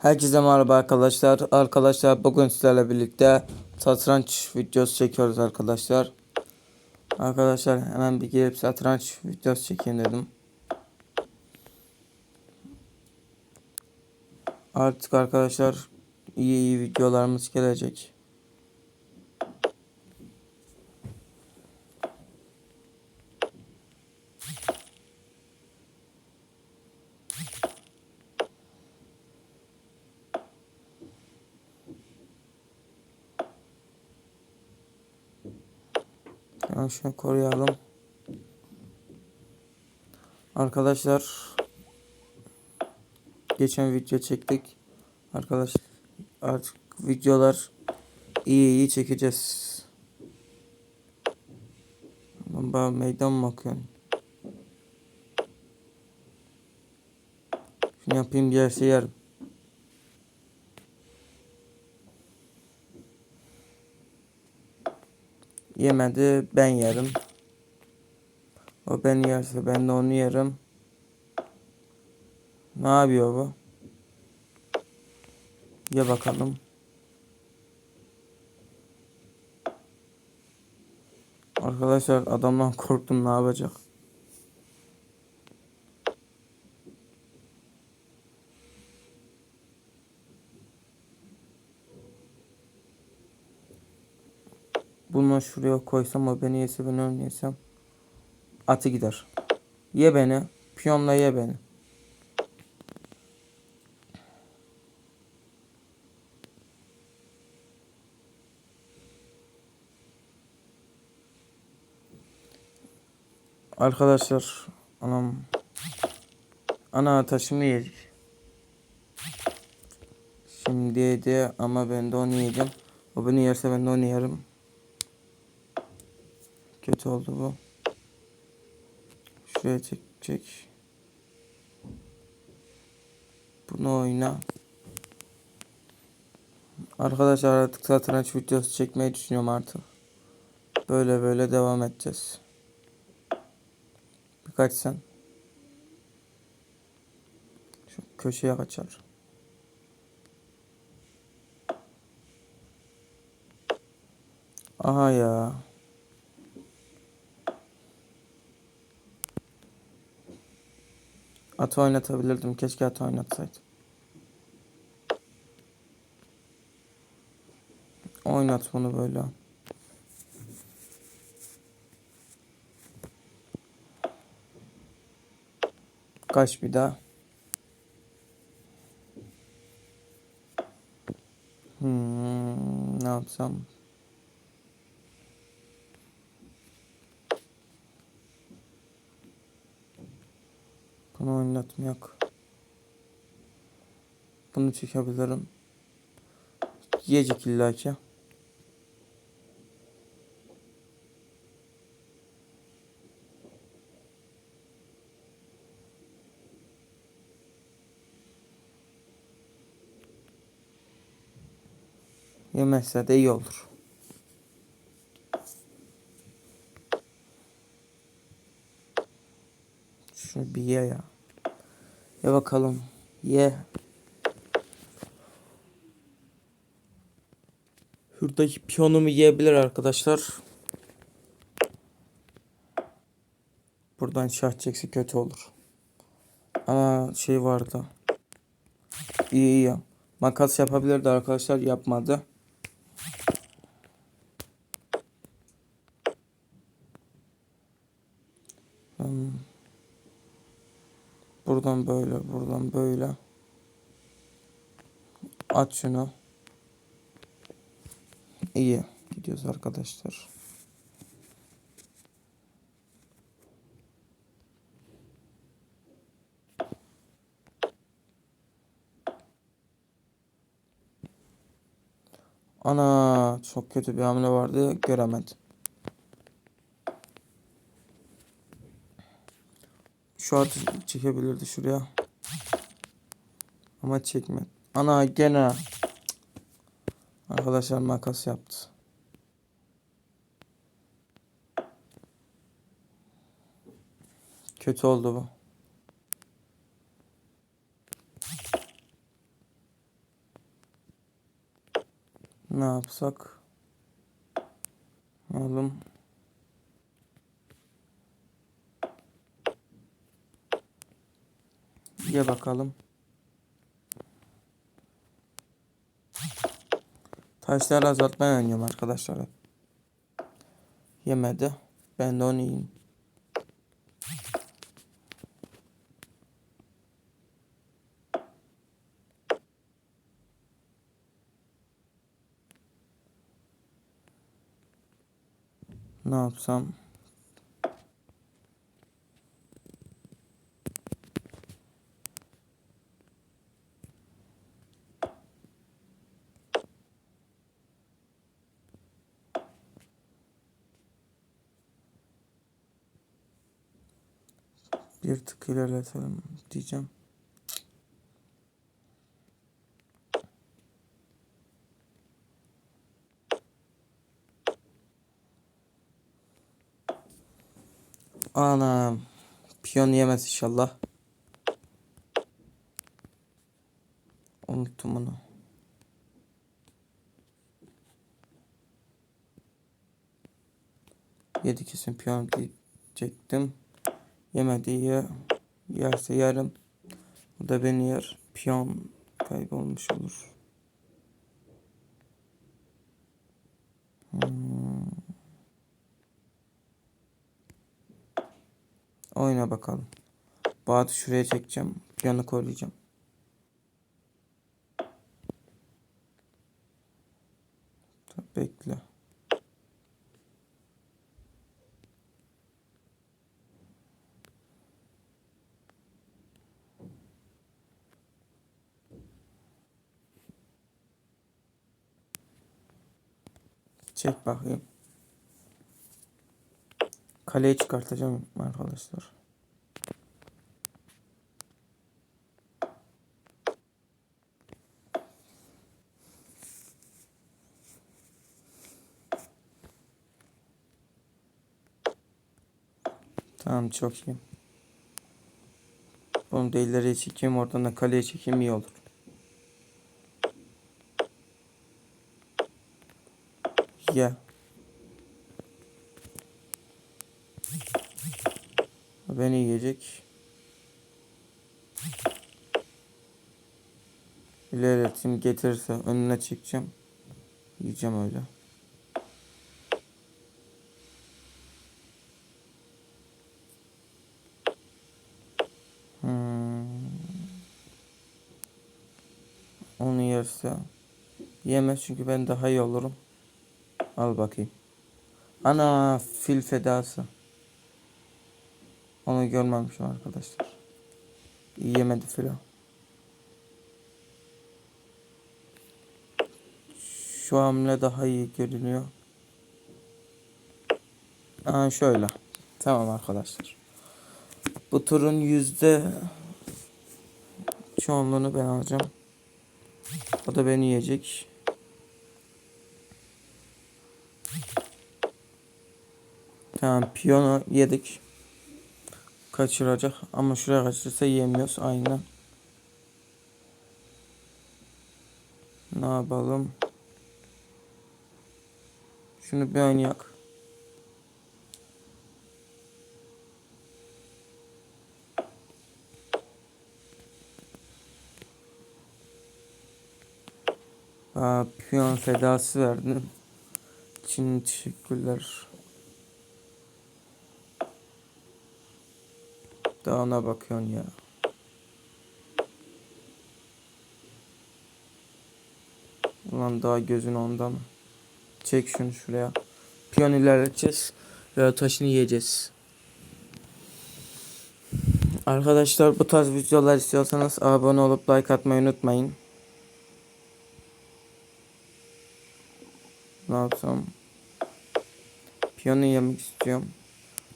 Herkese merhaba arkadaşlar. Arkadaşlar bugün sizlerle birlikte satranç videosu çekiyoruz arkadaşlar. Arkadaşlar hemen bir girip satranç videosu çekeyim dedim. Artık arkadaşlar iyi iyi videolarımız gelecek. Hemen şunu koruyalım. Arkadaşlar geçen video çektik. Arkadaş artık videolar iyi iyi çekeceğiz. Baba meydan mı bakıyorsun? Şunu yapayım yerse yerim. Yemedi ben yerim. O ben yerse ben de onu yerim. Ne yapıyor bu? Ye bakalım. Arkadaşlar adamdan korktum ne yapacak? Bunu şuraya koysam o beni yese ben onu yesem. Atı gider. Ye beni. Piyonla ye beni. Arkadaşlar anam ana taşımı yedik. Şimdi yedi ama ben de onu yiyeceğim. O beni yerse ben de onu yerim. Kötü oldu bu. Şuraya çek çek. Bunu oyna. Arkadaşlar artık satranç videosu çekmeyi düşünüyorum artık. Böyle böyle devam edeceğiz. Birkaç sen. Şu köşeye kaçar. Aha ya. At oynatabilirdim. Keşke at oynatsaydım. Oynat bunu böyle. Kaç bir daha. Hmm, ne yapsam? Bunu oynatmayak. Bunu çekebilirim. Yiyecek illaki. Yemezse de iyi olur. Şunu bir ye ya. Ye bakalım. Ye. Şuradaki piyonumu yiyebilir arkadaşlar. Buradan şah çekse kötü olur. Ama şey vardı. İyi iyi. Makas yapabilirdi arkadaşlar yapmadı. Hmm. Buradan böyle, buradan böyle. Aç şunu. İyi. Gidiyoruz arkadaşlar. Ana çok kötü bir hamle vardı göremedim. Şu atı çekebilirdi şuraya. Ama çekmedi. Ana gene. Arkadaşlar makas yaptı. Kötü oldu bu. Ne yapsak? Oğlum. Ye bakalım. Taşları azaltmaya oynuyorum arkadaşlar. Yemedi. Ben de onu yiyeyim. Ne yapsam? Bir tık ilerletelim diyeceğim. Anam. Piyon yemez inşallah. Unuttum onu. Yedi kesin piyon diyecektim. Yemedi ya. Yerse yarım. Bu da beni yer. Piyon kaybolmuş olur. Hmm. Oyna bakalım. Bağatı şuraya çekeceğim. Piyonu koruyacağım. Bekle. Çek bakayım. Kaleye çıkartacağım arkadaşlar. Tamam çok iyi. Bunu da ileriye çekeyim oradan da kaleye çekeyim iyi olur. Ya. Beni yiyecek. İlerleteyim getirirse önüne çekeceğim. Yiyeceğim öyle. Hmm. Onu yerse yemez çünkü ben daha iyi olurum. Al bakayım. Ana fil fedası. Onu görmemişim arkadaşlar. Yemedi filo. Şu hamle daha iyi görünüyor. Aa şöyle. Tamam arkadaşlar. Bu turun yüzde çoğunluğunu ben alacağım. O da beni yiyecek. Tamam piyano yedik. Kaçıracak ama şuraya kaçırırsa yemiyoruz aynen. Ne yapalım? Şunu bir oynayak. Aa, piyon fedası verdin. için teşekkürler. Daha ona bakıyorsun ya. Ulan daha gözün onda mı? Çek şunu şuraya. Piyon ilerleteceğiz. Ve taşını yiyeceğiz. Arkadaşlar bu tarz videolar istiyorsanız abone olup like atmayı unutmayın. Ne yapsam? Piyonu yemek istiyorum.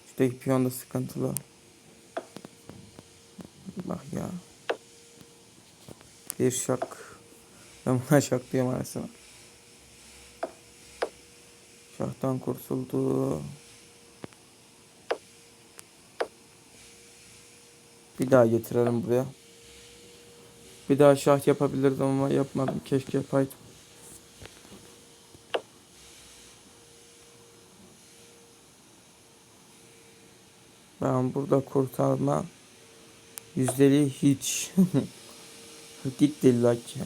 Şuradaki piyon da sıkıntılı. Allah ya. Bir şak. Ben buna şak diyorum arasına. Şahtan kurtuldu. Bir daha getirelim buraya. Bir daha şah yapabilirdim ama yapmadım. Keşke yapaydım. Ben burada kurtarma yüzdeliği hiç. Gitti illa ki.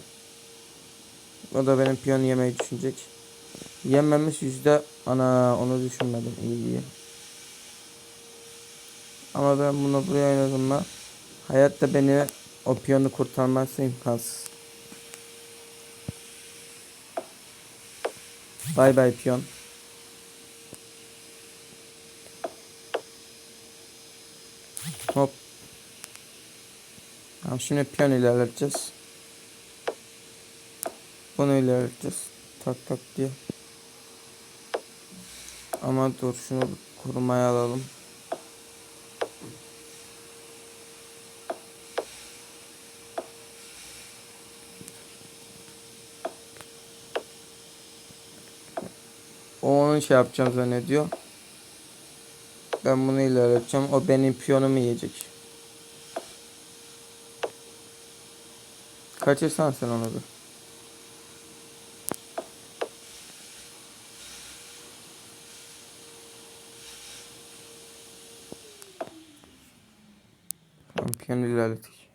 O da benim piyonu yemeyi düşünecek. Yenmemiş yüzde ana onu düşünmedim iyi iyi. Ama ben bunu buraya oynadım mı hayatta beni o piyonu kurtarması imkansız. Bay bay piyon. Tamam şimdi piyon ilerleteceğiz. Bunu ilerleteceğiz. Tak tak diye. Ama dur şunu korumaya alalım. O onun şey yapacağım zannediyor. Ben bunu ilerleteceğim. O benim piyonumu yiyecek. Kaçırsan sen onu bir. Tamam piyonu ilerlettik.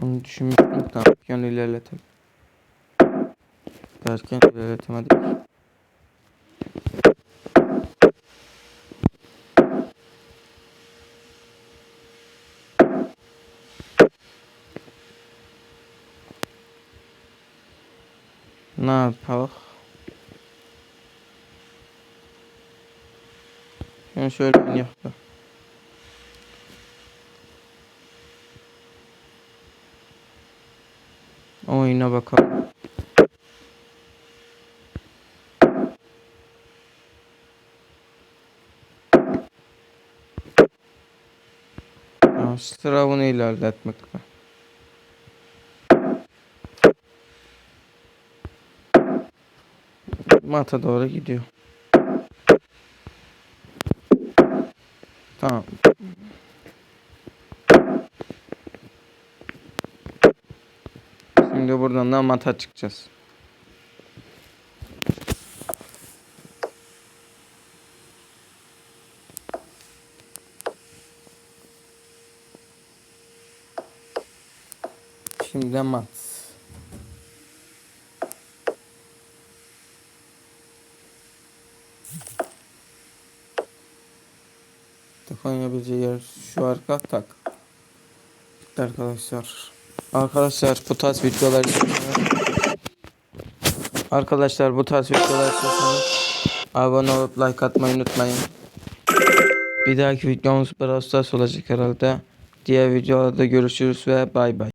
Bunu düşünmüştüm. Tamam piyonu ilerletelim. Derken ilerletemedik. Ne yapalım? Şimdi şöyle oynayalım. Oyuna bakalım. Ya, Sıra bunu ilerletmekte. Mata doğru gidiyor. Tamam. Şimdi buradan da mata çıkacağız. Şimdi mat. Telefon yapabileceği yer şu arka tak. Bitti arkadaşlar. Arkadaşlar bu tarz videolar istiyorsanız Arkadaşlar bu tarz videolar istiyorsanız abone olup like atmayı unutmayın. Bir dahaki videomuz Brawl Stars olacak herhalde. Diğer videolarda görüşürüz ve bay bay.